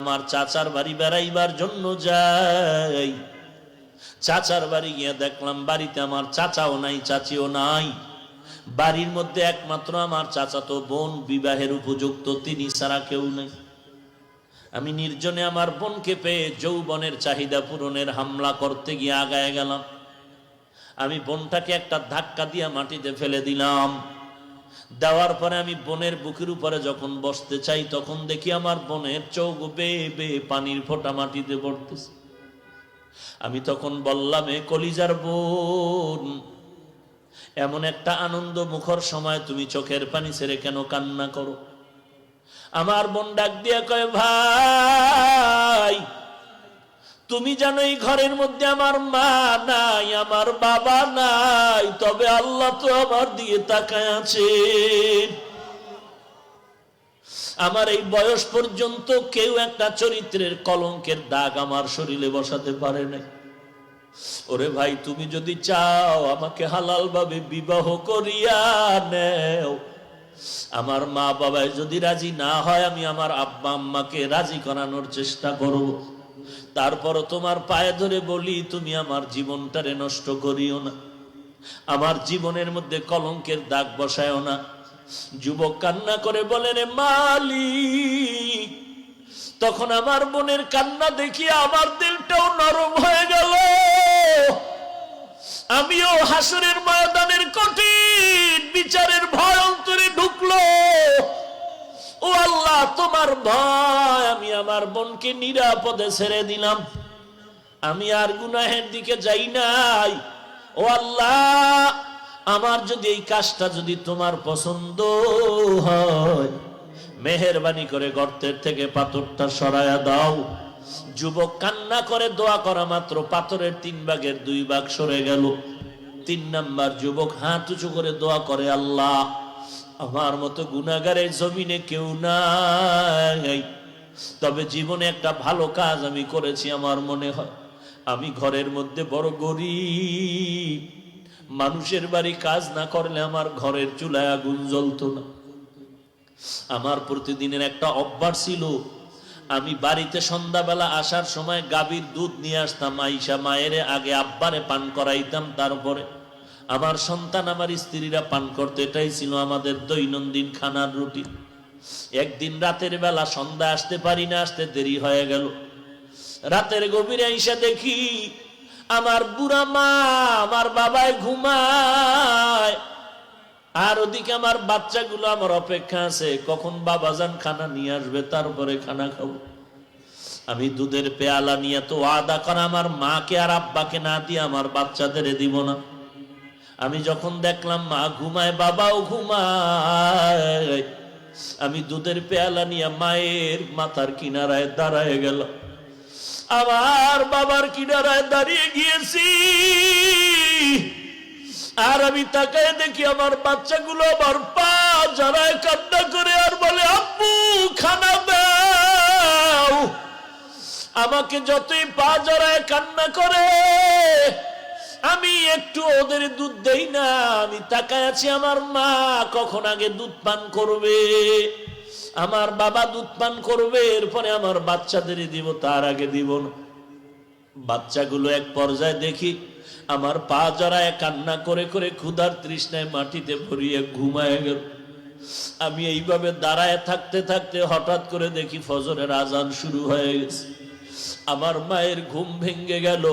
আমার চাচার বাড়ি বেড়াইবার জন্য যাই। চাচার বাড়ি গিয়ে দেখলাম বাড়িতে আমার চাচাও নাই, চাচিও নাই। বাড়ির মধ্যে একমাত্র আমার চাচা তো বোন, বিবাহের উপযুক্ত তিনি ছাড়া কেউ নেই। আমি নির্জনে আমার বোনকে পেয়ে যৌবনের চাহিদা পূরণের হামলা করতে গিয়ে আগায় গেলাম। আমি বোনটাকে একটা ধাক্কা দিয়ে মাটিতে ফেলে দিলাম। দেওয়ার পরে আমি বোনের বুকের উপরে যখন বসতে চাই, তখন দেখি আমার বোনের চোখ বেয়ে বেয়ে পানির ফোঁটা মাটিতে পড়তেছে। আমি তখন বললাম, এ কলিজার বোন, এমন একটা আনন্দ মুখর সময় তুমি চোখের পানি ছেড়ে কেন কান্না করো? আমার বোন ডাক দিয়ে কয়, ভাই তুমি জানো এই ঘরের মধ্যে আমার মা নাই, আমার বাবা নাই, তবে আল্লাহ তো আমার দিয়ে তাকায় আছে। আমার এই বয়স পর্যন্ত কেউ একটা চরিত্রের কলঙ্কের দাগ আমার শরীরে বসাতে পারে নাই। ওরে ভাই, তুমি যদি চাও আমাকে হালাল ভাবে বিবাহ করিয়া নেও, আমার মা বাবায় যদি রাজি না হয়, আমি আমার আব্বা আম্মাকে রাজি করানোর চেষ্টা করব। তারপর তোমার পায়ে ধরে বলি, তুমি আমার জীবনটারে নষ্ট করিও না। আমার জীবনের মধ্যে কলঙ্কের দাগ বসায়ও না। যুবক কান্না করে বলে, রে মালিক, তখন আমার বোনের কান্না দেখি আমার দিলটাও নরম হয়ে গেল। আমিও হাসুরের ময়দানের কঠিন বিচারের ভয় অন্তরে ঢুকলো। ও আল্লাহ, তোমার ভয় আমি আমার বোনকে নিরাপদে ছেড়ে দিলাম। আমি আর গুনাহের দিকে যাই নাই। ও আল্লাহ, আমার যদি এই কাজটা যদি তোমার পছন্দ হয়, মেহরবানি করে গর্তের থেকে পাথরটা সরায়া দাও। যুবক কান্না করে দোয়া করা মাত্র, পাথরের তিন ভাগের দুই ভাগ সরে গেল। তিন নাম্বার, যুবক হাত উঁচু করে দোয়া করে, আল্লাহ আমার মতো গুনাগারের জমিনে কেউ নাই। তবে জীবনে একটা ভালো কাজ আমি করেছি, আমার মনে হয়। আমি ঘরের মধ্যে বড় গরিব। মানুষের বাড়ি কাজ না করলে আমার ঘরের চুলায় আগুন জ্বলতো না। আমার প্রতিদিনের একটা অভ্যাস ছিল, আমি বাড়িতে সন্ধ্যাবেলা আসার সময় গাভীর দুধ নিয়ে আসতাম, আইসা মায়েরে আগে আব্বারে পান করাইতাম, তারপরে আমার সন্তান আমার স্ত্রীরা পান করতে, এটাই ছিল আমাদের দৈনন্দিন খানার রুটিন। একদিন রাতের বেলা সন্ধ্যা আসতে পারি না, আসতে দেরি হয়ে গেল। রাতের গভীরে আইসা দেখি আমার বুড়া মা আমার বাবায় ঘুমায়। আর ওদিকে আমার বাচ্চাগুলো আমার অপেক্ষা আছে, কখন বাবা যান খানা নিয়ে আসবে, তারপরে খানা খাব। আমি দুধের পেয়ালা নিয়ে তো আদা করা, আমার মাকে আর আব্বাকে না দিয়ে আমার বাচ্চাদের দিব না। আমি যখন দেখলাম মা ঘুমায়, বাবাও ঘুমায়। আমি দুধের পেয়ালা নিয়ে মায়ের মাথার কিনারায় দাঁড়ায় গেল আমার বাবার কিনারায় দাঁড়িয়ে গিয়েছি। আর আমি তাকায় দেখি আমার বাচ্চাগুলো আমার পা জড়ায় কান্না করে আর বলে, আব্বু, খানা দাও। আমাকে যতই পা জড়ায় কান্না করে আমি একটু ওদের দুধ দেই না, আমি তাকায় আছি আমার মা কখন আগে দুধ পান করবে? আমার বাবা দুধ পান করবে, এরপরে আমার বাচ্চাদের দিব, তার আগে দিব না। বাচ্চাগুলো এক পর্যায়ে দেখি, আমার পা জড়ায় কান্না করে করে ক্ষুধার তৃষ্ণায় মাটিতে ভরিয়ে ঘুমায় গেল। আমি এইভাবে দাঁড়ায় থাকতে থাকতে হঠাৎ করে দেখি ফজরের আজান শুরু হয়ে গেছে। আমার মায়ের ঘুম ভেঙে গেল।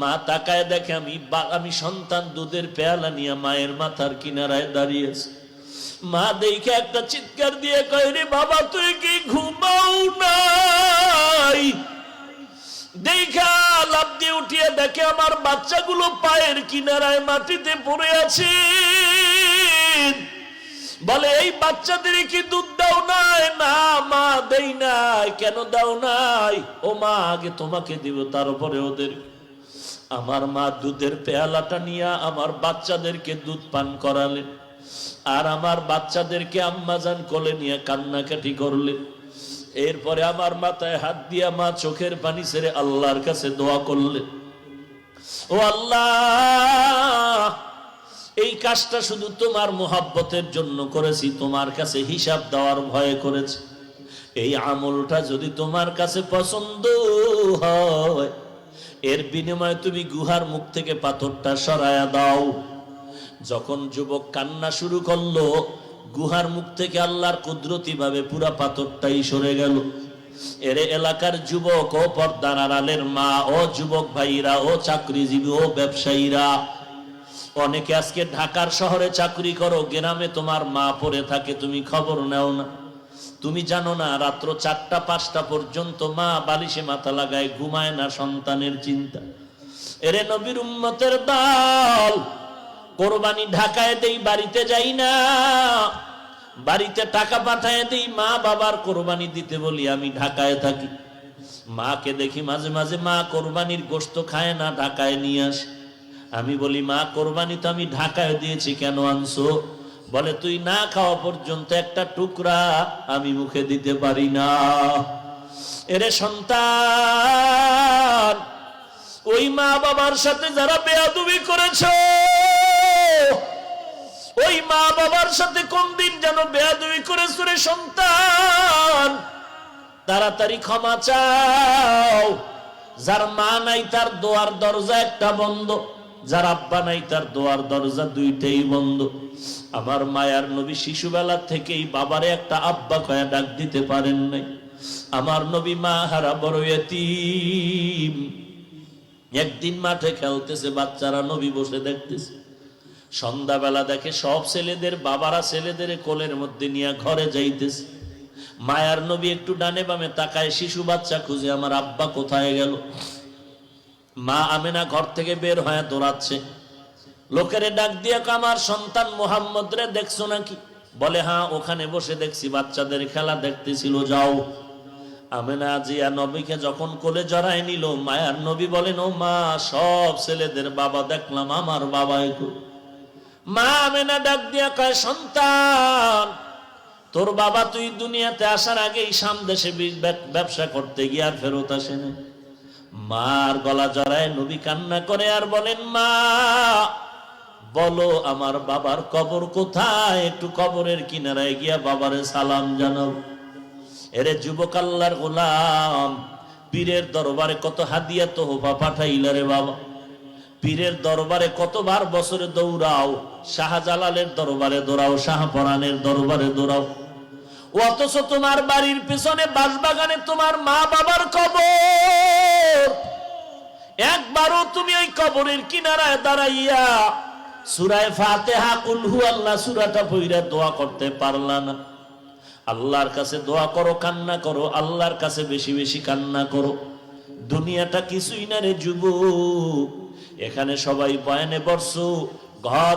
মা তাকায় দেখে আমি আমি সন্তান দুধের পেয়ালা নিয়ে মায়ের মাথার কিনারায় দাঁড়িয়েছে। মা দেখে একটা চিৎকার দিয়ে কয়, রে বাবা, তুই কি ঘুমাও নাই? দেখা লাভ দিয়ে উঠিয়ে দেখে আমার বাচ্চাগুলো পায়ের কিনারায় মাটিতে পড়ে আছে। বলে, এই বাচ্চাদের কি দুধ দাও নাই, না মা দেই নাই, কেন দাও নাই? ও মা, আগে তোমাকে দিব, তারপরে ওদের। আমার মা দুধের পেয়ালাটা নিয়ে আমার বাচ্চাদেরকে দুধ পান করালেন। আর আমার বাচ্চাদেরকে আম্মাজান কোলে নিয়ে কান্নাকাটি করলেন। এরপরে আমার মাথায় হাত দিয়া মা চোখের পানি ছেড়ে আল্লাহর কাছে দোয়া করলেন। ও আল্লাহ! কাজটা শুধু তোমার মোহাব্বতের জন্য করেছি, তোমার কাছে হিসাব দেওয়ার ভয়ে করেছি। এই আমলটা যদি তোমার কাছে পছন্দ হয়, এর বিনিময়ে তুমি গুহার মুখ থেকে পাথরটা সরায়া দাও। যখন যুবক কান্না শুরু করল, গুহার মুখ থেকে আল্লাহর কুদরতি ভাবে পুরা পাথরটাই সরে গেল। এরে এলাকার যুবক ও পর্দার আড়ালের মা ও যুবক ভাইরা ও চাকরিজীবী ও ব্যবসায়ীরা অনেকে আজকে ঢাকার শহরে চাকরি করো, গ্রামে তোমার মা পড়ে থাকে, তুমি খবর নেও না। তুমি জানো না, রাত্র চারটা, পাঁচটা পর্যন্ত মা বালিশে মাথা লাগায়, ঘুমায় না সন্তানের চিন্তা। এরে নবীর উম্মতের দল, কোরবানি ঢাকায় দেই, বাড়িতে যাই না। বাড়িতে টাকা পাঠায় দেই, মা বাবার কোরবানি দিতে বলি, আমি ঢাকায় থাকি। মাকে দেখি মাঝে মাঝে মা কোরবানির গোস্ত খায় না, ঢাকায় নিয়ে আসে। আমি বলি, মা, কোরবানি তো আমি ঢাকায় দিয়েছি, কেন আনছো? বলে, তুই না খাওয়া পর্যন্ত একটা টুকরা আমি মুখে দিতে পারি না। এরে সন্তান, ওই মা বাবার সাথে যারা বেয়াদুবি করেছ, ওই মা বাবার সাথে কোন দিন যেন বেয়াদুবি করেছ রে সন্তান? তাড়াতাড়ি ক্ষমা চাও। যার মা নাই, তার দোয়ার দরজা একটা বন্ধ। যার আব্বা নাই, তার দোয়ার দরজা দুইটাই বন্ধ। আমার মায়ার নবী শিশুবেলা থেকেই বাবারে একটা আব্বা কয়া ডাক দিতে পারেন নাই। আমার নবী মা হারা বড় এতিম একদিন মাঠে খেলতেছে, বাচ্চারা নবী বসে দেখতেছে। সন্ধ্যাবেলা দেখে সব ছেলেদের, বাবারা ছেলেদের কোলের মধ্যে নিয়ে ঘরে যাইতেছে। মায়ার নবী একটু ডানে বামে তাকায়, শিশু বাচ্চা খুঁজে, আমার আব্বা কোথায় গেল? মা আমেনা ঘর থেকে বের হয়ে দৌড়াচ্ছে। লোকেরে ডাক দিয়ে আমার সন্তান মোহাম্মদ রে, দেখছ নাকি? বলে হ্যাঁ ওখানে বসে দেখছি, বাচ্চাদের খেলা দেখতেছিল, যাও। আমেনা জিয়া নবীকে যখন কোলে জড়ায় নিল, মায়ার নবী বলেন, ও মা, সব ছেলেদের বাবা দেখলাম, আমার বাবা একটু মা আমেনা ডাক দিয়া কয়, সন্তান, তোর বাবা তুই দুনিয়াতে আসার আগেই সাম দেশে বি- ব্যবসা করতে গিয়ে আর ফেরত আসেনি। মার গলা জড়ায় নবী কান্না করে আর বলেন, মা, বলো আমার বাবার কবর কোথায়? একটু কবরের কিনারায় গিয়া বাবারে সালাম জানাও। এরে যুবক আল্লাহর গোলাম, পীরের দরবারে কত হাদিয়া তোহফা পাঠাইলা রে বাবা। পীরের দরবারে কতবার বছরে দৌড়াও, শাহজালালের দরবারে দৌড়াও, শাহপরানের দরবারে দৌড়াও। অথচ তোমার বাড়ির পিছনে বাসবাগানে তোমার মা বাবার কবর। একবারও তুমি ওই কবরের কিনারায় দাঁড়াইয়া দোয়া করতে আল্লাহর কাছে দোয়া করো, কান্না করো, আল্লাহর কাছে বেশি বেশি কান্না করো। দুনিয়াটা কিছুই না রে যুবক, এখানে সবাই বয়ানে বর্ষ ঘর